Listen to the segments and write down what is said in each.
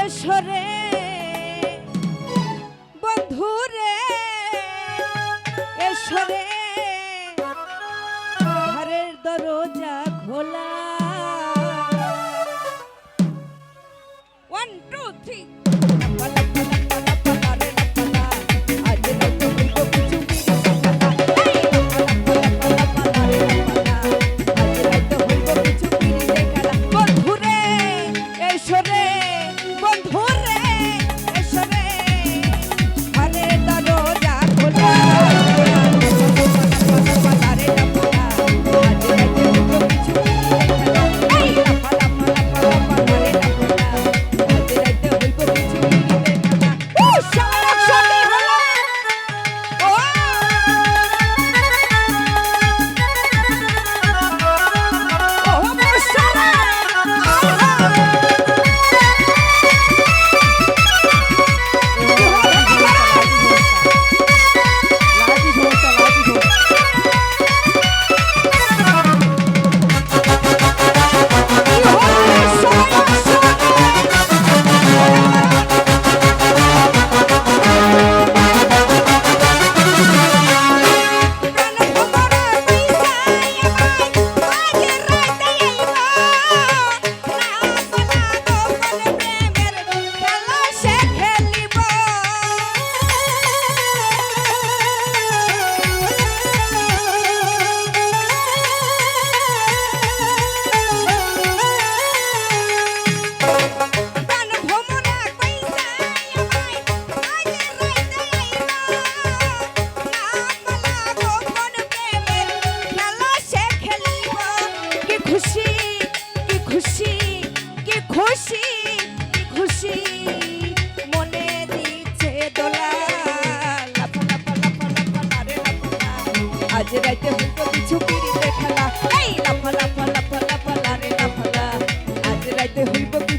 এসরে। বন্ধুরে এসরে। ঘরের দরজা খোলা। ওয়ান টু থ্রি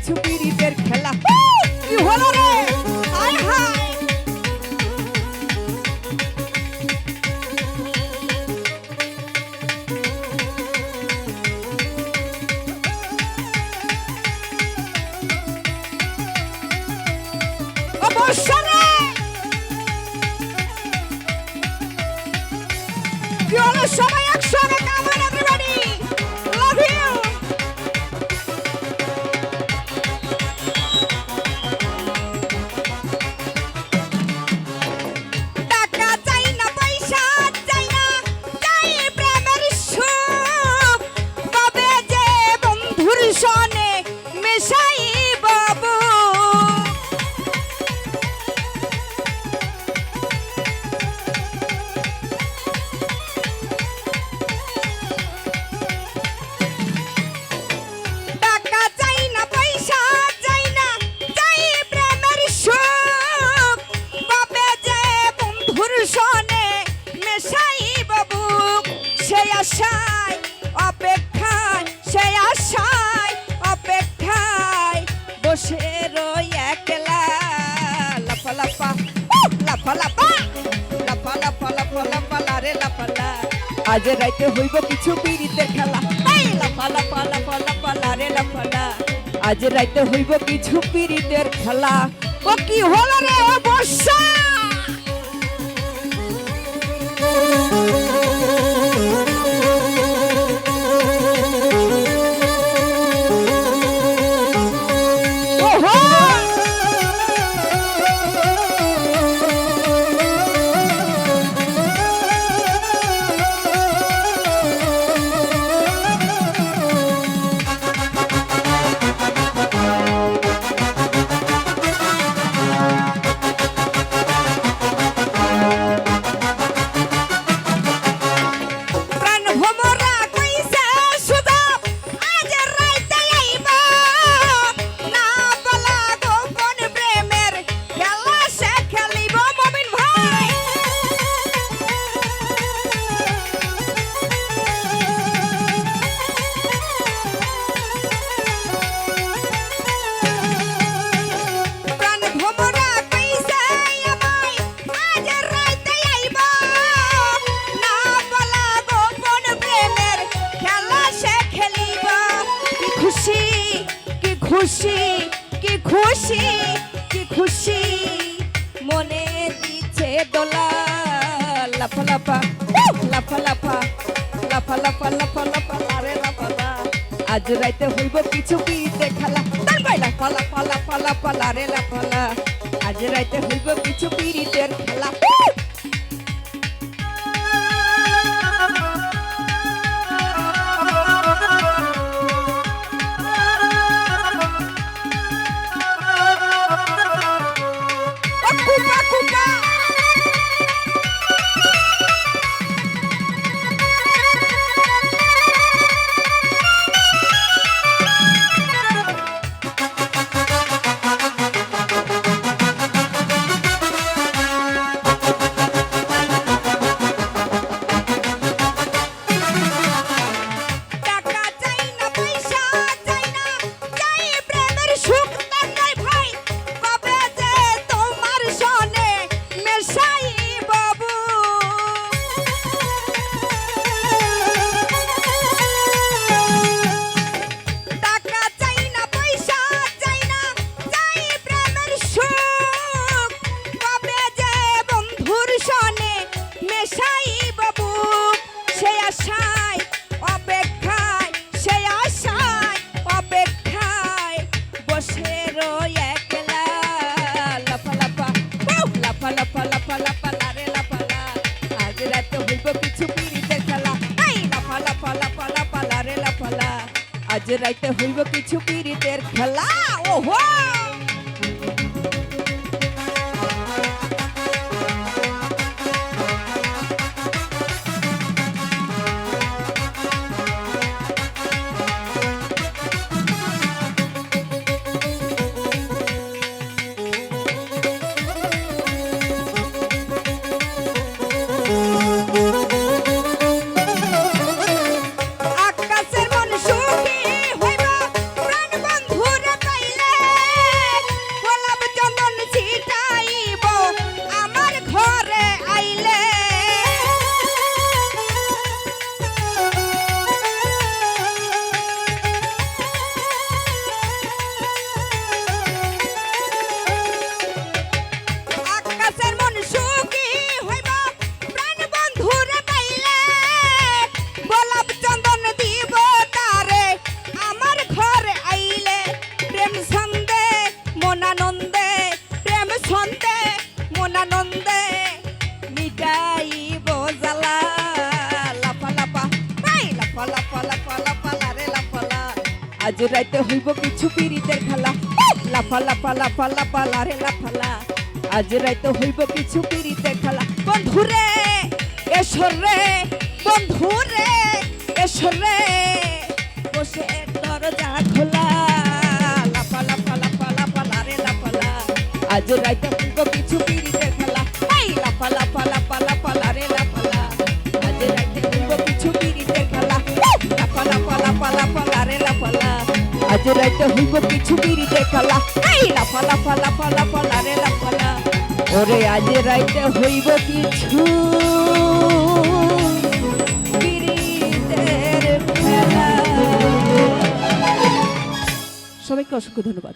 পিছু পিড়িতের খেলা। কি হলো রে! আজ রাইতে হইব কিছু পিড়িতে খেলা। তাই লাফালা পালা পালা পালা রে লাফালা আজ রাইতে হইব কিছু পিড়িতের খেলা। ও কি হলো রে, ও বর্ষা! খুশি, কি খুশি কি খুশি? মনে দিচ্ছে দোলা, লাফা লাফা লাফা লাফা লাফা লাফা লাফা লাফা, আরে লাফালা আজ রাইতে হইব কিছু পিতে খালা। তার বাইলা পালা পালা পালা পালা লাফালা আজ রাইতে হইব কিছু পিরিতের খেলা। রাইতে হইব কিছু পিড়িতের খেলা? ওহো! আজ রাইতে হইব কিছু পিড়িতের খেলা! লাফা লাফা লাফা লাফা, লারে, লাফা, লা। আজ রাইতে হইব কিছু পিড়িতের খেলা বন্ধুরে এসরে বন্ধুরে এসরে বসে দরজা খোলা লাফা লাফা লাফা লাফা, লারে, লাফা, লা। আজ রাইতে আজ রাইতে হইব কিছু গিরি খেলা এই লাফা লাফা লাফা লাফা লারে লাফালা ওরে আজ রাইতে হইব কিছু সবাইকে অসংখ্য ধন্যবাদ।